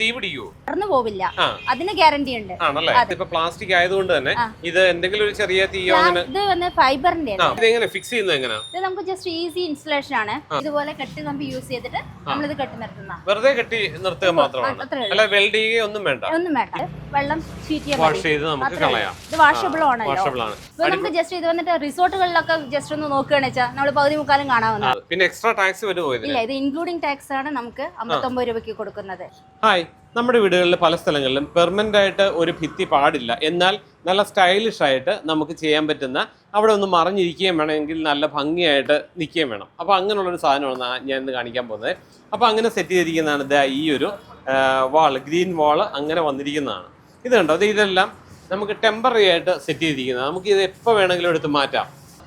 തീ പിടിക്കുവോ? മറന്നു പോവില്ല. ആ. അതിന് ഗ്യാരണ്ടി ഉണ്ട്. ആണല്ലേ? ഇപ്പൊ പ്ലാസ്റ്റിക് ആയതുകൊണ്ട് തന്നെ ഇത് എന്തെങ്കിലും ഒരു ചെറിയ തീയോ അങ്ങനെ ഇത് വന്ന് ഫൈബറിന്റെ ആ ഇതെങ്ങനെ ഫിക്സ് ചെയ്യുന്നത് എങ്ങനെയാ ഇത് നമുക്ക് ജസ്റ്റ് ഈസി ഇൻസ്റ്റലേഷൻ ആണ്. ഇതുപോലെ കെട്ടി കമ്പി യൂസ് ചെയ്തിട്ട് നമ്മളിത് കെട്ടി നിർത്തുന്ന വെറുതെ കെട്ടി നിർത്തുക മാത്രമാണ്. അത്രേ ഉള്ളൂ. അല്ല വെൽഡ് ചെയ്യുക ഒന്നും വേണ്ട. ഒന്നും വേണ്ട. വെള്ളം ഷീറ്റ് ചെയ്യാൻ ഇത് വാഷബിൾ ആണല്ലോ. നമുക്ക് ജസ്റ്റ് ഇത് വന്നിട്ട് റിസോർട്ടുകളിലൊക്കെ ജസ്റ്റ് ഒന്ന് നോക്കുകയാണെന്ന് വെച്ചാൽ നമ്മൾ പകുതി മുക്കാലും കാണാവുന്ന പിന്നെ എക്സ്ട്രാ ടാക്സ് ഇല്ല ഇത് ഇൻക്ലൂഡിംഗ് ടാക്സ് ആണ് നമുക്ക് അമ്പത്തൊമ്പത് രൂപയ്ക്ക് കൊടുക്കുന്നത്. ഹായ് നമ്മുടെ വീടുകളിൽ പല സ്ഥലങ്ങളിലും പെർമനന്റ് ആയിട്ട് ഒരു ഭിത്തി പാടില്ല. എന്നാൽ നല്ല സ്റ്റൈലിഷ് ആയിട്ട് നമുക്ക് ചെയ്യാൻ പറ്റുന്ന അവിടെ ഒന്ന് മറിഞ്ഞിരിക്കുകയും വേണമെങ്കിൽ നല്ല ഭംഗിയായിട്ട് നിൽക്കുകയും വേണം. അപ്പോൾ അങ്ങനെയുള്ളൊരു സാധനമാണ് ഞാൻ ഇന്ന് കാണിക്കാൻ പോകുന്നത്. അപ്പോൾ അങ്ങനെ സെറ്റ് ചെയ്തിരിക്കുന്നതാണ് ദാ ഈ ഒരു വാൾ ഗ്രീൻ വാൾ അങ്ങനെ വന്നിരിക്കുന്നതാണ്. ഇത് കണ്ടോ? അത് ഇതെല്ലാം നമുക്ക് ടെമ്പററി ആയിട്ട് സെറ്റ് ചെയ്തിരിക്കുന്നത്. നമുക്ക് ഇത് എപ്പോൾ വേണമെങ്കിലും എടുത്ത് മാറ്റാം.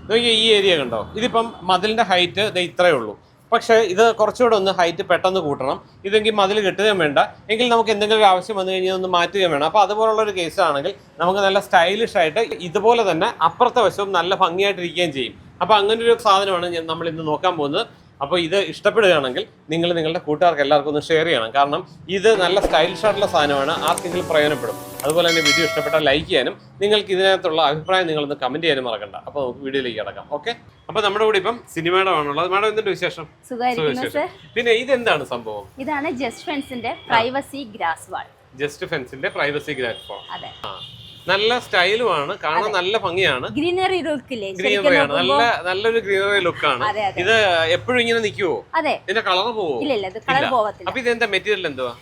നോക്കിയാൽ ഈ ഏരിയ കണ്ടോ? ഇതിപ്പം മതിലിന്റെ ഹൈറ്റ് ഇത് ഇത്രയേ ഉള്ളൂ. പക്ഷേ ഇത് കുറച്ചുകൂടെ ഒന്ന് ഹൈറ്റ് പെട്ടെന്ന് കൂട്ടണം. ഇതെങ്കിൽ മതിൽ കെട്ടുകയും വേണ്ട. എങ്കിൽ നമുക്ക് എന്തെങ്കിലും ഒരു ആവശ്യം വന്നു കഴിഞ്ഞാൽ ഒന്ന് മാറ്റുകയും വേണം. അപ്പോൾ അതുപോലുള്ള ഒരു കേസാണെങ്കിൽ നമുക്ക് നല്ല സ്റ്റൈലിഷ് ആയിട്ട് ഇതുപോലെ തന്നെ അപ്പുറത്തെ വശവും നല്ല ഭംഗിയായിട്ടിരിക്കുകയും ചെയ്യും. അപ്പോൾ അങ്ങനെ ഒരു സാധനമാണ് നമ്മൾ ഇന്ന് നോക്കാൻ പോകുന്നത്. അപ്പോൾ ഇത് ഇഷ്ടപ്പെടുകയാണെങ്കിൽ നിങ്ങൾ നിങ്ങളുടെ കൂട്ടുകാർക്ക് എല്ലാവർക്കും ഒന്ന് ഷെയർ ചെയ്യണം. കാരണം ഇത് നല്ല സ്റ്റൈലിഷ് ആയിട്ടുള്ള സാധനമാണ്. ആർക്കെങ്കിലും പ്രയോജനപ്പെടും. അതുപോലെ തന്നെ വീഡിയോ ഇഷ്ടപ്പെട്ടാൽ ലൈക്ക് ചെയ്യാനും നിങ്ങൾക്ക് ഇതിനകത്തുള്ള അഭിപ്രായം നിങ്ങളൊന്ന് കമന്റ് ചെയ്യാനും മറക്കണ്ട. അപ്പോൾ നമുക്ക് വീഡിയോയിലേക്ക് കിടക്കാം. ഓക്കെ അപ്പോൾ നമ്മുടെ കൂടെ ഇപ്പം സിനിമയുടെ ആണുള്ളത് മാഡം എന്തുണ്ട് വിശേഷം? പിന്നെ ഇത് എന്താണ് ഇതെന്താണ് സംഭവം? ഇതാണ് ജസ്റ്റ് ഫെൻസിന്റെ പ്രൈവസി ഗ്രാസ് വാൾ ജസ്റ്റ് ഫെൻസിന്റെ പ്രൈവസി ഗ്രാസ് വാൾ അതെ. ആ. നല്ല സ്റ്റൈലുമാണ് കാണാൻ നല്ല ഭംഗിയാണ്. ഗ്രീനറി ലുക്കില്ലേ ഗ്രീനറി ആണ്. നല്ല നല്ലൊരു ഗ്രീനറി ലുക്കാണ് ഇത് എപ്പോഴും ഇങ്ങനെ നിൽക്കുവോ അതെ. ഇതിന്റെ കളർ പോവോ? ഇല്ല ഇത് കളർ. പോവത്തില്ല. അപ്പൊ ഇതിന്റെ മെറ്റീരിയൽ എന്തുവാ?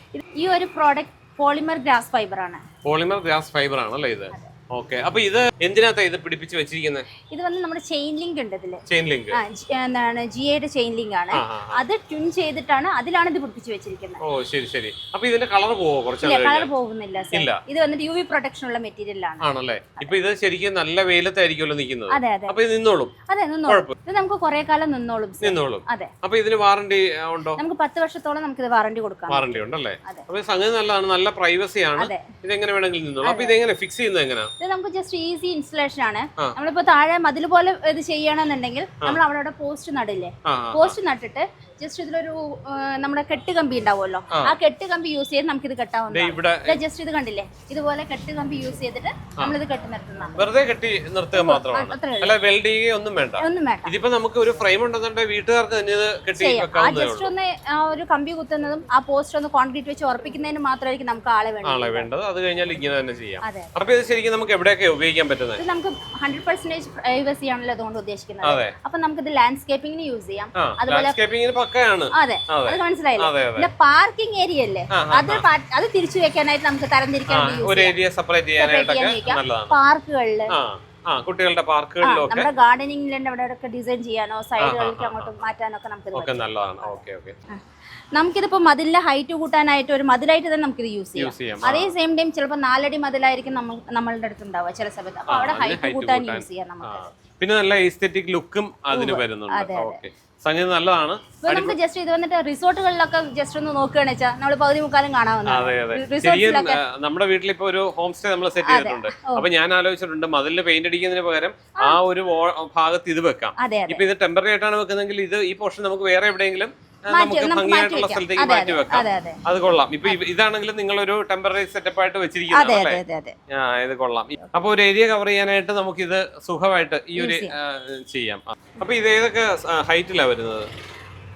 ഈ ഒരു പ്രോഡക്റ്റ് പോളിമർ ഗ്രാസ് ഫൈബർ ആണ്. പോളിമർ ഗ്ലാസ് ഫൈബർ ആണല്ലേ ഇത്? ഓക്കെ. അപ്പൊ ഇത് എന്തിനകത്താ ഇത് പിടിപ്പിച്ച് വെച്ചിരിക്കുന്നത് ഇത് വന്ന് നമ്മുടെ ചെയിൻ ലിങ്ക് ഉണ്ട് ഇതിൽ. Chain link. എന്താണ് ജി ഐയുടെ ചെയിൻ ലിങ്ക് ആണ്. അത് ട്യൂൺ ചെയ്തിട്ടാണ് അതിലാണ് ഇത് പിടിപ്പിച്ച് വെച്ചിരിക്കുന്നത് ഓ ശരി ശരി. അപ്പൊ ഇതിന്റെ കളർ പോവോ കുറച്ച് ഇല്ല കളർ? പോകുന്നില്ല. ഇത് വന്നിട്ട് യു വി പ്രൊട്ടക്ഷൻ ഉള്ള മെറ്റീരിയൽ ആണ്. ആണല്ലേ? ഇപ്പൊ ഇത് ശരിക്കും നല്ല വെയിലത്തായിരിക്കുമല്ലോ നിൽക്കുന്നത്. അതെ അതെ. അപ്പൊ ഇത് നിന്നോളും. അതെ നിന്നോളും. ഇത് നമുക്ക് കുറെ കാലം നിന്നോളും. നിന്നോളും. അതെ. അപ്പൊ ഇതിന് വാറണ്ടി ഉണ്ടോ? നമുക്ക് പത്ത് വർഷത്തോളം നമുക്ക് ഇത് വാറണ്ടി കൊടുക്കാം. വാറണ്ടി ഉണ്ടല്ലേ? അതെ. അപ്പൊ സംഗതി നല്ലതാണ് നല്ല പ്രൈവസി ആണ്. അതെ. എങ്ങനെ വേണമെങ്കിലും നിന്നോളും. അപ്പൊ എങ്ങനെ ഫിക്സ് ചെയ്യുന്നത് എങ്ങനെയാ ഇത് നമുക്ക് ജസ്റ്റ് ഈസി ഇൻസ്റ്റലേഷൻ ആണ്. നമ്മളിപ്പോ താഴെ മതിൽ പോലെ ഇത് ചെയ്യണമെന്നുണ്ടെങ്കിൽ നമ്മൾ അവിടെ പോസ്റ്റ് നടില്ലേ? പോസ്റ്റ് നട്ടിട്ട് ജസ്റ്റ് ഇതിലൊരു നമ്മുടെ കെട്ട് കമ്പി ഉണ്ടാവുമല്ലോ. ആ. കെട്ട് കമ്പി യൂസ് ചെയ്ത് നമുക്ക് ഇത് ദേ കെട്ടാവുന്നതാണ് ജസ്റ്റ് ഇത് കണ്ടില്ലേ? ഇതുപോലെ കെട്ട് കമ്പി യൂസ് ചെയ്തിട്ട് നമ്മൾ ഇത് കെട്ടി നിർത്തുന്ന വെറുതെ കെട്ടി നിർത്തുക മാത്രമാണ്. അല്ല ഒന്നും വേണ്ട. ഒന്നും വേണ്ട. ഇതിപ്പോ നമുക്ക് ഒരു ഫ്രെയിം ഉണ്ടെന്നുണ്ടെങ്കിൽ വീട്ടുകാർക്ക് തന്നെ ഇത് കെട്ടി ആ ജസ്റ്റ് ഒന്ന് ആ ഒരു കമ്പി കുത്തുന്നതും ആ പോസ്റ്റർ ഒന്ന് കോൺക്രീറ്റ് വെച്ച് ഉറപ്പിക്കുന്നതിന് മാത്രമായിരിക്കും നമുക്ക് ആളെ വേണ്ടത്. ആളെ വേണ്ടത്. അത് കഴിഞ്ഞാൽ ഇങ്ങനെ തന്നെ ചെയ്യാം. അപ്പൊ ഇത് ശരിക്കും നമുക്ക് എവിടെയൊക്കെ ഉപയോഗിക്കാൻ പറ്റുന്നത്? ഇത് നമുക്ക് ഹൺഡ്രഡ് പെർസെന്റേജ് പ്രൈവസി ആണല്ലോ അതുകൊണ്ട് ഉദ്ദേശിക്കുന്നത്. അപ്പൊ നമുക്ക് ഇത് ലാൻഡ്സ്കേപ്പിംഗിന് യൂസ് ചെയ്യാം. അതുപോലെ- പക്കയാണ് അതെ അതെ മനസ്സിലായില്ലേ? പിന്നെ പാർക്കിംഗ് ഏരിയ അല്ലേ? അത് അത് തിരിച്ചു വെക്കാനായിട്ട് നമുക്ക് തരംതിരിക്കാൻ ഒരു ഏരിയ സെപ്പറേറ്റ് ചെയ്യാനായിട്ടൊക്കെ പാർക്കുകളിൽ. കുട്ടികളുടെ പാർക്കുകളിലൊക്കെ നമ്മുടെ ഗാർഡനിങ്ങിൽ അവിടെ ഡിസൈൻ ചെയ്യാനോ സൈഡുകളിലേക്ക് അങ്ങോട്ട് മാറ്റാനോ ഒക്കെ ഒക്കെ നമുക്ക് നല്ലതാണ്. Okay okay. നമുക്കിതിപ്പോ മതിലിന്റെ ഹൈറ്റ് കൂട്ടാനായിട്ട് ഒരു മതിലായിട്ട് തന്നെ നമുക്കിത് യൂസ് ചെയ്യാം. അതേ സെയിം ടൈം ചിലപ്പോൾ നാലടി മതിലായിരിക്കും നമ്മൾ നമ്മളുടെ അടുത്ത് ഉണ്ടാവുക. ചില സമയത്ത് അപ്പൊ ആ, അവിടെ ഹൈറ്റ് കൂട്ടാൻ. യൂസ് ചെയ്യാം നമുക്ക്. പിന്നെ നല്ല എസ്തെറ്റിക് ലുക്കും അതിന് വരുന്നുണ്ട്. ഓക്കെ. സംഗതി നല്ലതാണ്. നമുക്ക് ജസ്റ്റ് ഇത് വന്നിട്ട് റിസോർട്ടുകളിലൊക്കെ ജസ്റ്റ് ഒന്ന് നോക്കുകയാണ് വെച്ചാൽ നമ്മൾ പകുതി മുക്കാലും ആ, നമ്മുടെ വീട്ടിൽ ഇപ്പൊ ഒരു ഹോം സ്റ്റേ നമ്മൾ സെറ്റ് ചെയ്തിട്ടുണ്ട്. അപ്പൊ ഞാൻ ആലോചിച്ചിട്ടുണ്ട് മതിലിന് പെയിന്റ് അടിക്കുന്നതിന് പകരം ആ. ഒരു ഭാഗത്ത് ഇത് വെക്കാം. ഇപ്പൊ ഇത് ടെമ്പററി ആയിട്ടാണ് വെക്കുന്നതെങ്കിൽ ഇത് ഈ പോർഷൻ നമുക്ക് വേറെ എവിടെയെങ്കിലും നമുക്ക് ഭംഗിയായിട്ടുള്ള സ്ഥലത്തേക്ക് അതെ മാറ്റി വെക്കാം. അതെ കൊള്ളാം. ഇപ്പൊ ഇതാണെങ്കിലും നിങ്ങൾ ഒരു ടെമ്പററി സെറ്റപ്പ് ആയിട്ട് വെച്ചിരിക്കുന്നത് ആ ഇത് കൊള്ളാം. അപ്പൊ ഒരു ഏരിയ കവർ ചെയ്യാനായിട്ട് നമുക്ക് ഇത് സുഖമായിട്ട് ഈ ഒരു ചെയ്യാം. അപ്പൊ ഇത് ഏതൊക്കെ ഹൈറ്റിലാ വരുന്നത്?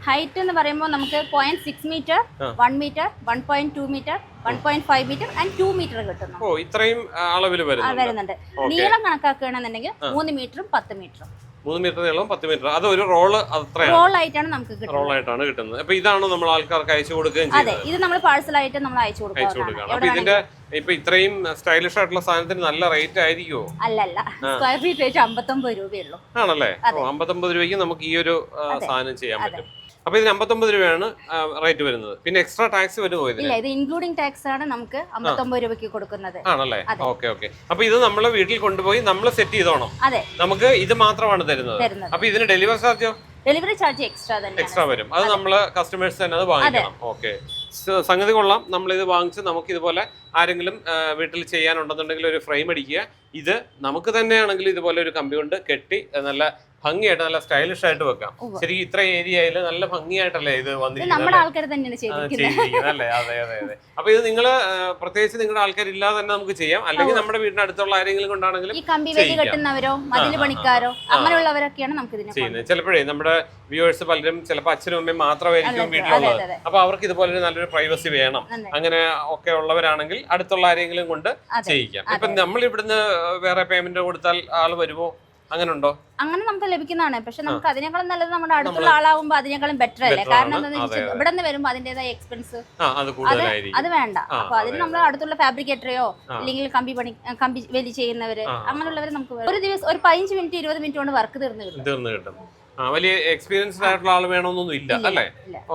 ഹൈറ്റ് എന്ന് പറയുമ്പോൾ നമുക്ക് point six metre. One metre one point two metre one point five metre and two metre കിട്ടുന്നു. ഓ ഇത്രയും അളവിൽ വരുന്നുണ്ട്. നീളം കണക്കാക്കുകയാണെന്നുണ്ടെങ്കിൽ മൂന്ന് മീറ്ററും പത്ത് മീറ്ററും മൂന്ന് മീറ്റർ നീളം പത്ത് മീറ്റർ. അത് ഒരു റോൾ അത്രയാണ്. റോൾ ആയിട്ടാണ് നമുക്ക് കിട്ടുന്നത്. റോളായിട്ടാണ് കിട്ടുന്നത്. അപ്പൊ ഇതാണ് നമ്മൾ ആൾക്കാർക്ക് അയച്ചു കൊടുക്കുകയും അതെ ഇത് നമ്മൾ പാഴ്സൽ ആയിട്ട് നമ്മൾ അയച്ചു അയച്ചു കൊടുക്കുകയാണ്. അപ്പൊ ഇതിന്റെ ഇപ്പൊ ഇത്രയും സ്റ്റൈലിഷ് ആയിട്ടുള്ള സാധനത്തിന് നല്ല റേറ്റ് ആയിരിക്കുമോ അല്ലല്ല സ്ക്വയർ ഫീറ്റ് റേറ്റ് അമ്പത്തൊമ്പത് രൂപയുള്ളൂ ആണല്ലേ? അമ്പത്തൊമ്പത് രൂപയ്ക്ക് നമുക്ക് ഈ ഒരു സാധനം ചെയ്യാൻ പറ്റും. അപ്പൊ ഇതിന് അമ്പത്തൊമ്പത് രൂപയാണ് റേറ്റ് വരുന്നത്. പിന്നെ എക്സ്ട്രാ ടാക്സ് വരുമോ ഇല്ല ഇത് ഇൻക്ലൂഡിംഗ് ടാക്സ് ആണ് നമുക്ക് അമ്പത്തൊമ്പത് രൂപയ്ക്ക് കൊടുക്കുന്നത്. ആണല്ലേ? Okay okay. അപ്പൊ ഇത് നമ്മളെ വീട്ടിൽ കൊണ്ടുപോയി നമ്മൾ സെറ്റ് ചെയ്തോണം. അതെ. നമുക്ക് ഇത് മാത്രമാണ് തരുന്നത്. തരുന്നത്. അപ്പൊ ഇതിന് ഡെലിവറി ചാർജോ ഡെലിവറി ചാർജ് എക്സ്ട്രാ തന്നെ എക്സ്ട്രാ വരും. അത് നമ്മൾ കസ്റ്റമേഴ്സ് തന്നെ അത് വാങ്ങിക്കണം. ഓക്കെ. സംഗതി കൊള്ളാം. നമ്മൾ ഇത് വാങ്ങിച്ച് നമുക്ക് ഇതുപോലെ ആരെങ്കിലും വീട്ടിൽ ചെയ്യാനുണ്ടെന്നുണ്ടെങ്കിൽ ഒരു ഫ്രെയിം അടിക്കുക. ഇത് നമുക്ക് തന്നെയാണെങ്കിൽ ഇതുപോലെ ഒരു കമ്പി കൊണ്ട് കെട്ടി നല്ല ഭംഗിയായിട്ട് നല്ല സ്റ്റൈലിഷ് ആയിട്ട് വെക്കാം ശരി ഇത്ര ഏരിയയിൽ നല്ല ഭംഗിയായിട്ടല്ലേ ഇത് വന്നിരിക്കുന്നത്? അല്ലേ? അതെ അതെ അതെ. അപ്പൊ ഇത് നിങ്ങൾ പ്രത്യേകിച്ച് നിങ്ങളുടെ ആൾക്കാരില്ലാതെ തന്നെ നമുക്ക് ചെയ്യാം. അല്ലെങ്കിൽ നമ്മുടെ വീടിന്റെ അടുത്തുള്ള ആരെങ്കിലും കൊണ്ടാണെങ്കിലും ഈ കമ്പി വേലി കെട്ടുന്നവരോ പണിക്കാരോ അങ്ങനെയുള്ളവരൊക്കെയാണ് നമുക്ക് ഇതിനെ ചെയ്യുന്നത്. ചിലപ്പോഴേ നമ്മുടെ വ്യൂവേഴ്സ് പലരും ചിലപ്പോൾ അച്ഛനും അമ്മയും മാത്രമായിരിക്കും വീട്ടിലുള്ളത്. അപ്പൊ അവർക്ക് ഇതുപോലെ നല്ലൊരു പ്രൈവസി വേണം. അങ്ങനെ ഒക്കെ ഉള്ളവരാണെങ്കിൽ അടുത്തുള്ള ആരെങ്കിലും കൊണ്ട് ചെയ്യിക്കാം. ഇപ്പൊ നമ്മൾ ഇവിടുന്ന് വേറെ പേയ്മെന്റ് കൊടുത്താൽ ആൾ വരുമോ? അങ്ങനെയുണ്ടോ അങ്ങനെ നമുക്ക് ലഭിക്കുന്നതാണ്. പക്ഷെ നമുക്ക് അതിനേക്കാളും നല്ലത് നമ്മുടെ അടുത്തുള്ള ആളാവുമ്പോ അതിനേക്കാളും ബെറ്റർ അല്ലേ? കാരണം. എന്താണെന്ന് വെച്ചാൽ. ഇവിടെ നിന്ന് വരുമ്പോൾ അതിന്റേതായ എക്സ്പെൻസ് അത് അത് വേണ്ട. അപ്പൊ അതിന് നമ്മൾ അടുത്തുള്ള ഫാബ്രിക്കേറ്ററെയോ അല്ലെങ്കിൽ കമ്പി പണി കമ്പി വലി ചെയ്യുന്നവര്. അങ്ങനെയുള്ളവര് നമുക്ക് ഒരു ദിവസം ഒരു പതിനഞ്ച് മിനിറ്റ് ഇരുപത് മിനിറ്റ് കൊണ്ട് വർക്ക് തീർന്നു കിട്ടും. വലിയ എക്സ്പീരിയൻസ്ഡ് ആയിട്ടുള്ള ആൾ വേണമെന്നൊന്നും ഇല്ല അല്ലേ.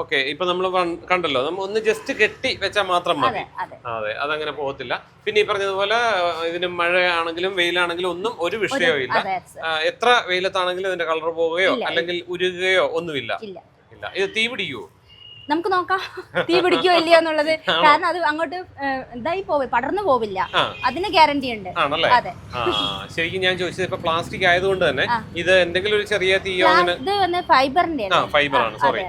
ഓക്കെ ഇപ്പൊ നമ്മൾ കണ്ടല്ലോ നമ്മൾ ഒന്ന് ജസ്റ്റ് കെട്ടി വെച്ചാൽ മാത്രം മതി. അതെ അതെ. അതെ അതങ്ങനെ പോകത്തില്ല. പിന്നെ ഈ പറഞ്ഞതുപോലെ ഇതിന് മഴയാണെങ്കിലും വെയിലാണെങ്കിലും ഒന്നും ഒരു വിഷയവും ഇല്ല. എത്ര വെയിലത്താണെങ്കിലും ഇതിന്റെ കളർ പോവുകയോ അല്ലെങ്കിൽ ഉരുകുകയോ ഒന്നുമില്ല. ഇല്ല. ഇല്ല. ഇത് തീ പിടിക്കുവോ? നമുക്ക് നോക്കാം. തീ പിടിക്കോ ഇല്ലയോ എന്നുള്ളത്. കാരണം അത് അങ്ങോട്ട് എന്തായി ഇതായി പോവില്ല പടർന്നു പോവില്ല. അതിന് ഗ്യാരണ്ടി ഉണ്ട്. അതെ. ശരിക്കും ഞാൻ ചോദിച്ചത് ഇപ്പൊ പ്ലാസ്റ്റിക് ആയതുകൊണ്ട് തന്നെ ഇത് എന്തെങ്കിലും ഒരു ചെറിയ തീയോ ഇത് വന്ന് ഫൈബറിന്റെ ഫൈബർ ആണ്. സോറി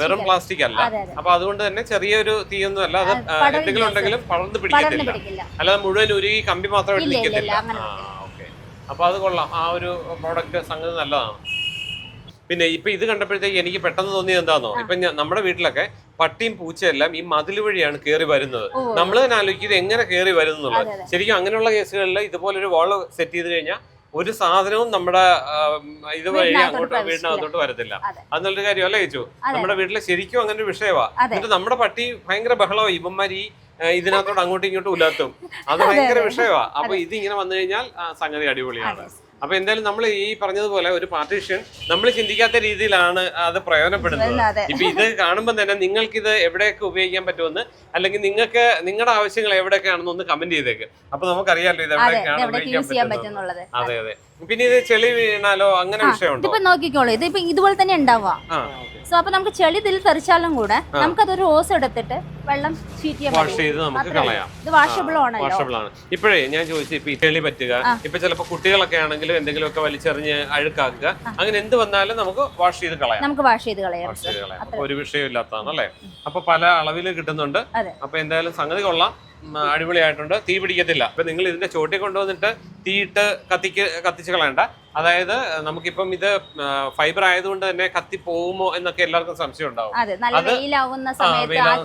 വെറും പ്ലാസ്റ്റിക് അല്ല. അപ്പൊ അതുകൊണ്ട് തന്നെ ചെറിയൊരു തീയൊന്നും അല്ല അത് എന്തെങ്കിലും ഉണ്ടെങ്കിലും പടർന്നു പിടിക്കത്തില്ല. പിടിക്കില്ല. അല്ലാതെ മുഴുവൻ ഉരുകി കമ്പി മാത്രമായിട്ട് നിൽക്കത്തില്ല. അപ്പൊ അത് കൊള്ളാം. ആ ഒരു പ്രോഡക്റ്റ് സംഗതി നല്ലതാണ്. പിന്നെ ഇപ്പൊ ഇത് കണ്ടപ്പോഴത്തേക്ക് എനിക്ക് പെട്ടെന്ന് തോന്നിയത് എന്താണോ ഇപ്പൊ നമ്മുടെ വീട്ടിലൊക്കെ പട്ടിയും പൂച്ചയെല്ലാം ഈ മതിൽ വഴിയാണ് കയറി വരുന്നത്. നമ്മൾ തന്നെ ആലോചിക്കും ഇത് എങ്ങനെ കയറി വരുന്നുള്ളത്. ശരിക്കും അങ്ങനെയുള്ള കേസുകളിൽ ഇതുപോലെ ഒരു വാൾ സെറ്റ് ചെയ്ത് കഴിഞ്ഞാൽ ഒരു സാധനവും നമ്മുടെ ഇത് വഴി അങ്ങോട്ട്. വീടിനകത്തോട്ട് വരത്തില്ല. അതെ. അതെന്നുള്ളൊരു കാര്യം അല്ലേ ചോദിച്ചു നമ്മുടെ വീട്ടിലെ ശരിക്കും അങ്ങനെ ഒരു വിഷയമാ. എന്നിട്ട് നമ്മുടെ പട്ടി ഭയങ്കര ബഹളമായി ഇവന്മാർ ഈ ഇതിനകത്തോട്ട് അങ്ങോട്ടും ഇങ്ങോട്ടും ഉലാത്തും അത് ഭയങ്കര വിഷയമാ അപ്പൊ ഇത് ഇങ്ങനെ വന്നു കഴിഞ്ഞാൽ സംഗതി അടിപൊളിയാണ്. അപ്പൊ എന്തായാലും നമ്മൾ ഈ പറഞ്ഞതുപോലെ ഒരു പാർട്ടീഷൻ നമ്മൾ ചിന്തിക്കാത്ത രീതിയിലാണ് അത് പ്രയോജനപ്പെടുന്നത്. ഇപ്പൊ ഇത് കാണുമ്പോൾ തന്നെ നിങ്ങൾക്ക് ഇത് എവിടെയൊക്കെ ഉപയോഗിക്കാൻ പറ്റുമെന്ന് അല്ലെങ്കിൽ നിങ്ങൾക്ക് നിങ്ങളുടെ ആവശ്യങ്ങൾ എവിടെയൊക്കെയാണെന്ന് ഒന്ന് കമന്റ് ചെയ്തേക്ക്. അപ്പൊ നമുക്കറിയാലോ ഇത് എവിടെയൊക്കെയാണ് ഉപയോഗിക്കാൻ പറ്റുന്നത്. പറ്റുന്നുള്ളത്. അതെ അതെ. പിന്നെ ഇത് ചെളി വീണാലോ അങ്ങനെ വിഷയമുണ്ടോ ഇപ്പൊ നോക്കിക്കോളൂ. ഇതിപ്പോ ഇതുപോലെ തന്നെ ഉണ്ടാവുക. സോ അപ്പൊ നമുക്ക് ചെളി ഇതിൽ തെറിച്ചാലും കൂടെ നമുക്കതൊരു റോസ് എടുത്തിട്ട് വെള്ളം വാഷ്. ചെയ്ത് നമുക്ക് കളയാം. ഇത് വാഷബിൾ ആണ് വാഷബിൾ ആണ്. ഇപ്പോഴേ ഞാൻ ചോദിച്ചു ഇപ്പൊ ഇറ്റലി പറ്റുക. ഇപ്പൊ ചിലപ്പോ കുട്ടികളൊക്കെ ആണെങ്കിലും എന്തെങ്കിലും ഒക്കെ വലിച്ചെറിഞ്ഞ് അഴുക്കാക്കുക. അങ്ങനെ എന്ത് വന്നാലും നമുക്ക് വാഷ് ചെയ്ത് കളയാം. നമുക്ക് വാഷ് ചെയ്ത് കളയാം. വാഷ് ചെയ്ത് കളയാം. ഒരു വിഷയമില്ലാത്തതാണ് അല്ലേ? അപ്പൊ പല അളവിൽ കിട്ടുന്നുണ്ട്. അപ്പൊ എന്തായാലും സംഗതി കൊള്ളാം. അടിപൊളിയായിട്ടുണ്ട്. തീ പിടിക്കത്തില്ല. അപ്പൊ നിങ്ങൾ ഇതിന്റെ ചോട്ടി കൊണ്ടുവന്നിട്ട് തീയിട്ട് കത്തിക്ക് കത്തിച്ച് കളയണ്ട. അതായത് നമുക്കിപ്പം ഇത് ഫൈബർ ആയതുകൊണ്ട് തന്നെ കത്തി പോകുമോ എന്നൊക്കെ എല്ലാവർക്കും സംശയം ഉണ്ടാവും. അതെ വെയിലാവുന്ന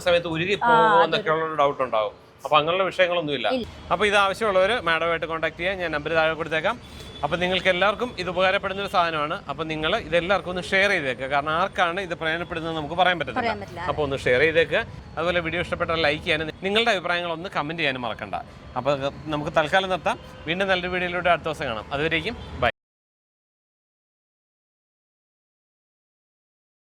സമയത്ത് ഉരുകി പോകുമോ എന്നൊക്കെ ഉള്ള ഡൗട്ട് ഉണ്ടാവും. അപ്പൊ അങ്ങനെയുള്ള വിഷയങ്ങളൊന്നുമില്ല. അപ്പൊ ഇത് ആവശ്യമുള്ളവർ മാഡമായിട്ട് കോൺടാക്ട് ചെയ്യാം. ഞാൻ നമ്പർ താഴെ കൊടുത്തേക്കാം. അപ്പൊ നിങ്ങൾക്ക് എല്ലാവർക്കും ഇത് ഉപകാരപ്പെടുന്ന ഒരു സാധനമാണ്. അപ്പോൾ നിങ്ങൾ ഇതെല്ലാവർക്കും ഒന്ന് ഷെയർ ചെയ്തേക്കുക കാരണം ആർക്കാണ് ഇത് പ്രയോജനപ്പെടുന്നത് നമുക്ക് പറയാൻ പറ്റത്തില്ല. പറ്റില്ല. അപ്പോൾ ഒന്ന് ഷെയർ ചെയ്തേക്കുക അതുപോലെ വീഡിയോ ഇഷ്ടപ്പെട്ടാൽ ലൈക്ക് ചെയ്യാനും നിങ്ങളുടെ അഭിപ്രായങ്ങൾ ഒന്ന് കമന്റ് ചെയ്യാനും മറക്കണ്ട. അപ്പോൾ നമുക്ക് തൽക്കാലം നിർത്താം. വീണ്ടും നല്ലൊരു വീഡിയോയിലൂടെ അടുത്ത ദിവസം കാണാം. അതുവരേക്കും ബൈ